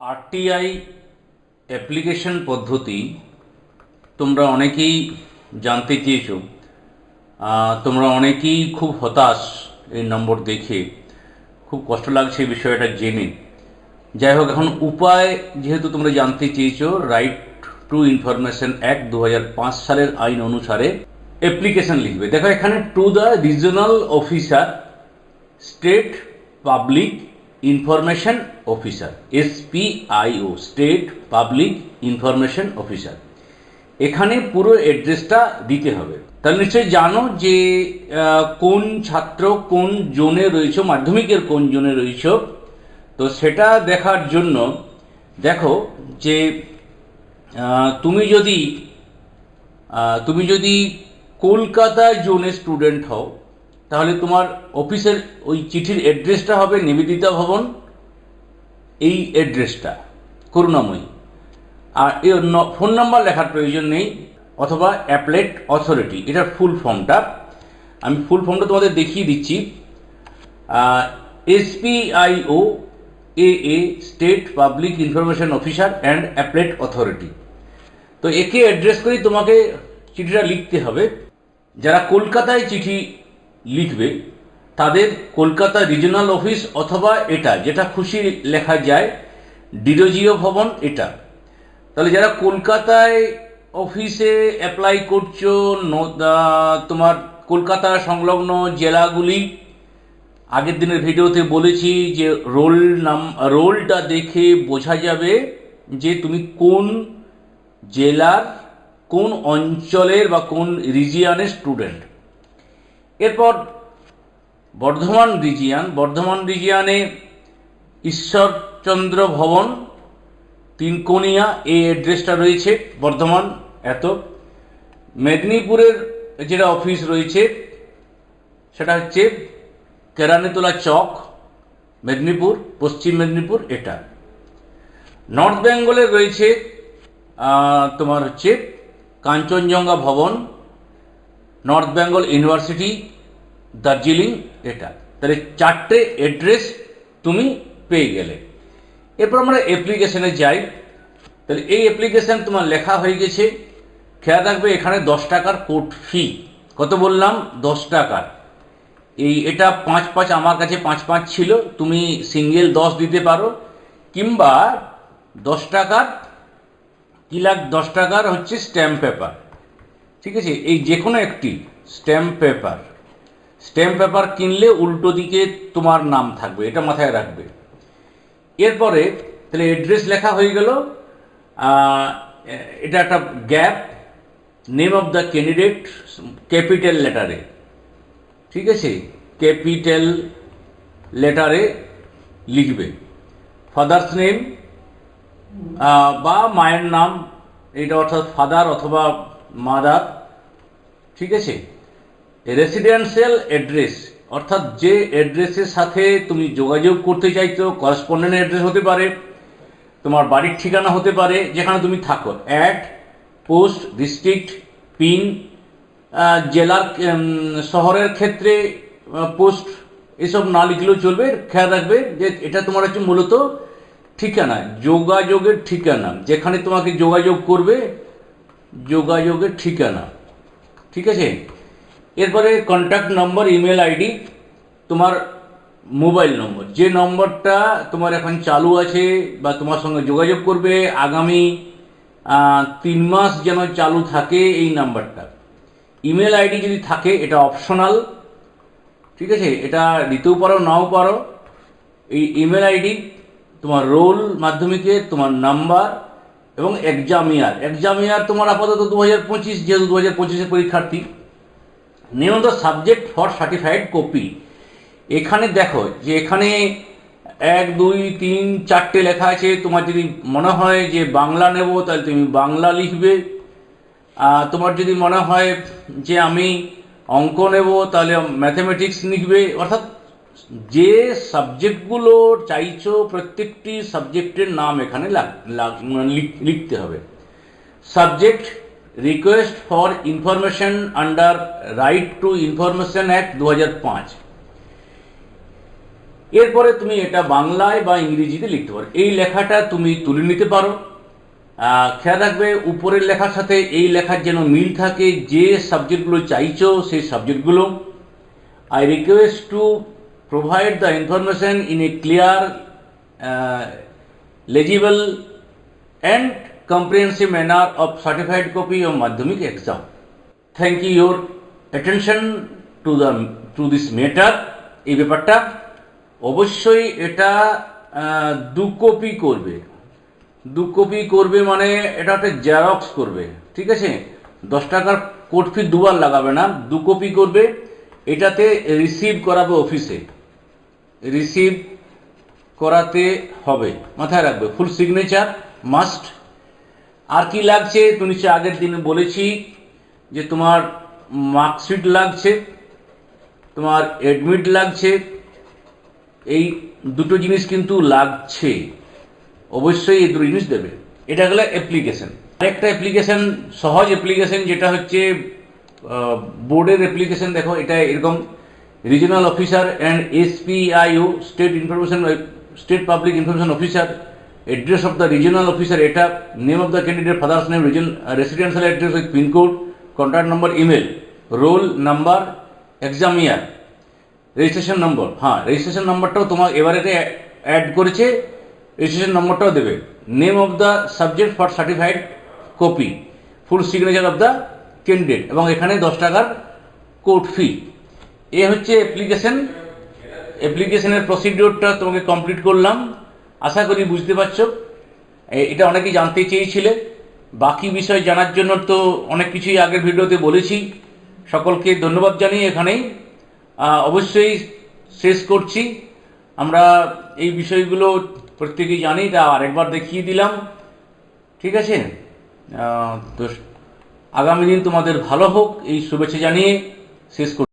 RTI application পদ্ধতি তোমরা অনেকেই জানতে চেয়েছো। তোমরা অনেকেই খুব হতাশ এই নম্বর দেখে। খুব কষ্ট লাগছে এই বিষয়টা জেনে। যাই হোক, এখন উপায় যেহেতু তোমরা জানতে চেয়েছো রাইট টু ইনফরমেশন অ্যাক্ট দু হাজার পাঁচ সালের আইন অনুসারে অ্যাপ্লিকেশন লিখবে। দেখো, এখানে to the regional officer state public information officer, SPIO, state public information officer. এখানে পুরো অ্যাড্রেসটা দিতে হবে। তাহলে নিশ্চয়ই জানো যে কোন ছাত্র কোন জোনে রয়েছে, মাধ্যমিকের কোন জোনে রয়েছ? তো সেটা দেখার জন্য দেখো যে তুমি যদি তুমি যদি কলকাতা জোনে স্টুডেন্ট হও তাহলে তোমার অফিসের ওই চিঠির অ্যাড্রেসটা হবে নিবেদিতা ভবন, এই অ্যাড্রেসটা, করুণাময়ী। আর এর ফোন নাম্বার লেখার প্রয়োজন নেই, অথবা অ্যাপলেট অথরিটি এটার ফুল ফর্মটা। আমি ফুল ফর্মটা তোমাদের দেখিয়ে দিচ্ছি। SPIO uh uh state public information officer and appellate authority. তো একে অ্যাড্রেস করেই তোমাকে চিঠিটা লিখতে হবে। যারা কলকাতায় চিঠি লিখবে, তাদের কলকাতা রিজনাল অফিস অথবা এটা, যেটা খুশি লেখা যায়, ডিরোজিও ভবন এটা। তাহলে যারা কলকাতায় অফিসে অ্যাপ্লাই করছ তোমার কলকাতা সংলগ্ন জেলাগুলি, আগের দিনের ভিডিওতে বলেছি যে রোল নাম, রোলটা দেখে বোঝা যাবে যে তুমি কোন জেলার কোন অঞ্চলের বা কোন রিজিয়ানের স্টুডেন্ট এরপর বর্ধমান রিজিয়ান, বর্ধমান রিজিয়ানে ঈশ্বরচন্দ্র ভবন তিনকোনিয়া এই অ্যাড্রেসটা রয়েছে বর্ধমান, এত। মেদিনীপুরের যেটা অফিস রয়েছে, সেটা হচ্ছে কেরানিতলা চক, মেদিনীপুর, পশ্চিম মেদিনীপুর, এটা। নর্থ বেঙ্গলের রয়েছে তোমার হচ্ছে কাঞ্চনজঙ্ঘা ভবন নর্থ বেঙ্গল ইউনিভার্সিটি দার্জিলিং এটা তাহলে চারটে অ্যাড্রেস তুমি পেয়ে গেলে। এরপর আমরা অ্যাপ্লিকেশানে যাই। তাহলে এই অ্যাপ্লিকেশান তোমার লেখা হয়ে গেছে। খেয়াল রাখবে, এখানে দশ টাকার কোর্ট ফি কত বললাম? দশ টাকার। এই এটা পাঁচ পাঁচ আমার কাছে পাঁচ পাঁচ ছিল, তুমি সিঙ্গেল দশ দিতে পারো। কিংবা দশ টাকার, কি লাখ দশ টাকার হচ্ছে স্ট্যাম্প পেপার ঠিক আছে? এই যে কোনো একটি স্ট্যাম্প পেপার স্ট্যাম্প পেপার কিনলে উল্টো দিকে তোমার নাম থাকবে, এটা মাথায় রাখবে। এরপরে তাহলে অ্যাড্রেস লেখা হয়ে গেল এটা একটা gap name of the candidate capital লেটারে ঠিক আছে? ক্যাপিটাল লেটারে লিখবে। ফাদার্স নেম বা মায়ের নাম, এটা অর্থাৎ ফাদার অথবা মাদার, ঠিক আছে? রেসিডেন্সিয়াল অ্যাড্রেস অর্থাৎ যে অ্যাড্রেসের সাথে তুমি যোগাযোগ করতে চাইছো করসপন্ডেন্ট অ্যাড্রেস হতে পারে, তোমার বাড়ির ঠিকানা হতে পারে, যেখানে তুমি থাকো। অ্যাড পোস্ট ডিস্ট্রিক্ট পিন জেলার শহরের ক্ষেত্রে পোস্ট এসব না লিখলেও চলবে। খেয়াল রাখবে যে এটা তোমার হচ্ছে মূলত ঠিকানা, যোগাযোগের ঠিকানা, যেখানে তোমাকে যোগাযোগ করবে যোগাযোগের ঠিকানা। ঠিক আছে? এরপরে কন্ট্যাক্ট নম্বর ইমেল আইডি তোমার মোবাইল নম্বর যে নম্বরটা তোমার এখন চালু আছে বা তোমার সঙ্গে যোগাযোগ করবে আগামী তিন মাস যেন চালু থাকে এই নাম্বারটা ইমেল আইডি যদি থাকে, এটা অপশনাল ঠিক আছে? এটা দিতেও পারো, নাও পারো। এই ইমেল আইডি তোমার রোল মাধ্যমিকে তোমার নাম্বার এবং এক্সাম ইয়ার এক্সাম ইয়ার তোমার আপাতত দু হাজার পঁচিশ, যেহেতু দু হাজার পঁচিশের পরীক্ষার্থী name the subject for certified copy এখানে দেখো যে এখানে এক, দুই, তিন, চারটে লেখা আছে। তোমার যদি মনে হয় যে বাংলা নেব, তাহলে তুমি বাংলা লিখবে। তোমার যদি মনে হয় যে আমি অঙ্ক নেব, তাহলে ম্যাথমেটিক্স লিখবে। অর্থাৎ যে সাবজেক্টগুলো চাইছো প্রত্যেকটি সাবজেক্টের নাম এখানে মানে লিখ- লিখতে হবে। Subject request for information under right to information act দু হাজার পাঁচ। এরপরে তুমি এটা বাংলায় বা ইংরেজিতে লিখতে পারো। এই লেখাটা তুমি তুলে নিতে পারো। খেয়াল রাখবে, উপরের লেখার সাথে এই লেখার যেন মিল থাকে, যে সাবজেক্টগুলো চাইছো সেই সাবজেক্টগুলো। I request to provide the information in a clear, uh, legible and comprehensive manner of certified copy of Madhyamik exam. Thank you your attention to the to this matter. এই ব্যাপারটা অবশ্যই এটা দু কপি করবে দু কপি করবে মানে এটা একটা জেরক্স করবে ঠিক আছে দশ টাকার কোড ফি দুবার লাগাবে না দু কপি করবে এটাতে রিসিভ করাবে অফিসে রিসিভ করাতে হবে, মাথায় রাখবে। ফুল সিগনেচার মাস্ট আর কি লাগছে? তুমি নিশ্চয়ই আগের দিনে বলেছি যে তোমার মার্কশিট লাগছে, তোমার অ্যাডমিট লাগছে। এই দুটো জিনিস কিন্তু লাগছে। অবশ্যই এই দুটো জিনিস দেবে। এটা হলো অ্যাপ্লিকেশন আরেকটা অ্যাপ্লিকেশন সহজ অ্যাপ্লিকেশন যেটা হচ্ছে বোর্ডের অ্যাপ্লিকেশন দেখো, এটা এরকম regional officer and SPIO state information state public information officer address of the regional officer এটা name of the candidate father's name reason residential address with pin code contact number email roll number exam year registration number হ্যাঁ registration নম্বরটাও তোমার এবারেতে add করেছে registration নম্বরটাও দেবে name of the subject for certified copy full signature of the candidate এবং এখানে দশ টাকার court ফি এ হচ্ছে অ্যাপ্লিকেশন অ্যাপ্লিকেশনের প্রসিডিওরটা তোমাকে কমপ্লিট করলাম। আশা করি বুঝতে পারছ। এটা অনেকেই জানতে চেয়েছিলে। বাকি বিষয় জানার জন্য তো অনেক কিছুই আগের ভিডিওতে বলেছি। সকলকে ধন্যবাদ জানিয়ে এখানেই। অবশ্যই শেষ করছি। আমরা এই বিষয়গুলো প্রত্যেকেই জানি তা আরেকবার দেখিয়ে দিলাম। ঠিক আছে? তো আগামী দিন তোমাদের ভালো হোক, এই শুভেচ্ছা জানিয়ে শেষ করছি